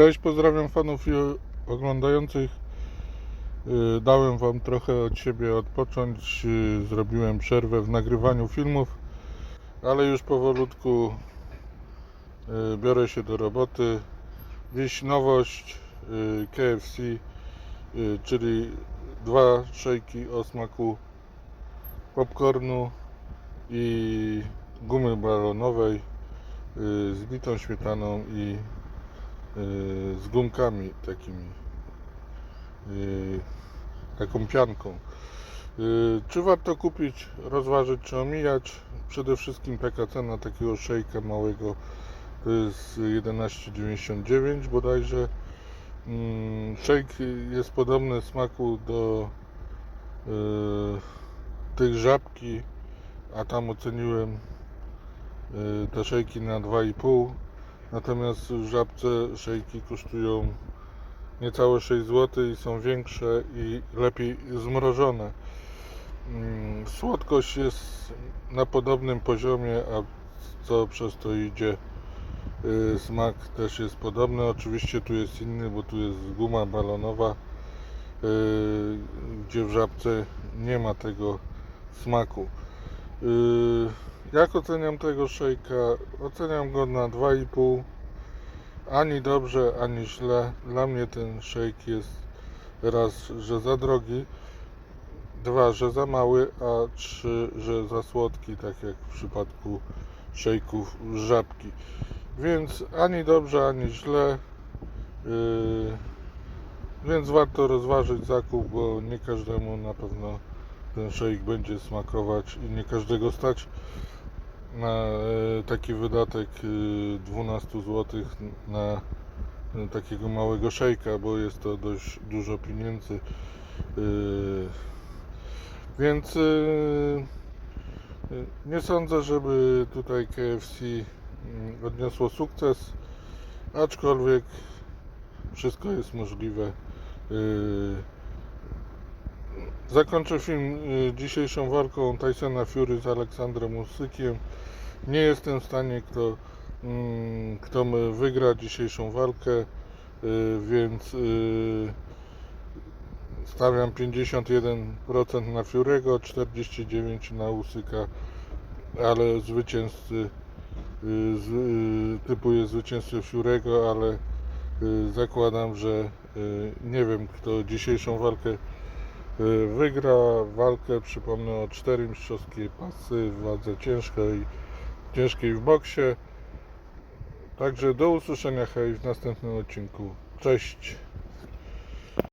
Cześć, pozdrawiam fanów i oglądających. Y, Dałem Wam trochę od siebie odpocząć. y, Zrobiłem przerwę w nagrywaniu filmów, ale już powolutku y, biorę się do roboty. Dziś nowość KFC, czyli dwa szejki o smaku popcornu i gumy balonowej z bitą śmietaną i z gumkami takimi y, taką pianką. Y, czy warto kupić, rozważyć czy omijać? Przede wszystkim taka cena takiego szejka małego to jest 11,99 bodajże. Mm, Szejk jest podobny smaku do y, tych żabki a tam oceniłem y, te szejki na 2,5 Natomiast w żabce szejki kosztują niecałe 6 zł i są większe i lepiej zmrożone. Mm, Słodkość jest na podobnym poziomie, a co przez to idzie y, smak też jest podobny. Oczywiście tu jest inny, bo tu jest guma balonowa, y, gdzie w żabce nie ma tego smaku. Jak oceniam tego szejka? Oceniam go na 2,5. Ani dobrze, ani źle. Dla mnie ten szejk jest raz, że za drogi, dwa, że za mały, a trzy, że za słodki, tak jak w przypadku szejków żabki. Więc ani dobrze, ani źle. Yy, więc warto rozważyć zakup, bo nie każdemu na pewno ten szejk będzie smakować i nie każdego stać na e, taki wydatek e, 12 zł na e, takiego małego szejka, bo jest to dość dużo pieniędzy. E, Więc e, e, nie sądzę, żeby tutaj KFC mm, odniosło sukces, aczkolwiek wszystko jest możliwe. Zakończę film y, dzisiejszą walką Tysona Fury z Aleksandrem Usykiem. Nie jestem w stanie, kto, mm, kto wygra dzisiejszą walkę, y, więc y, stawiam 51% na Furego, 49% na Usyka, ale zwycięzcy typuję zwycięzcę Furego, ale zakładam, że nie wiem, kto dzisiejszą walkę Wygra walkę, przypomnę, o cztery mistrzowskie pasy w wadze ciężkiej, ciężkiej w boksie. Także do usłyszenia hej w następnym odcinku. Cześć!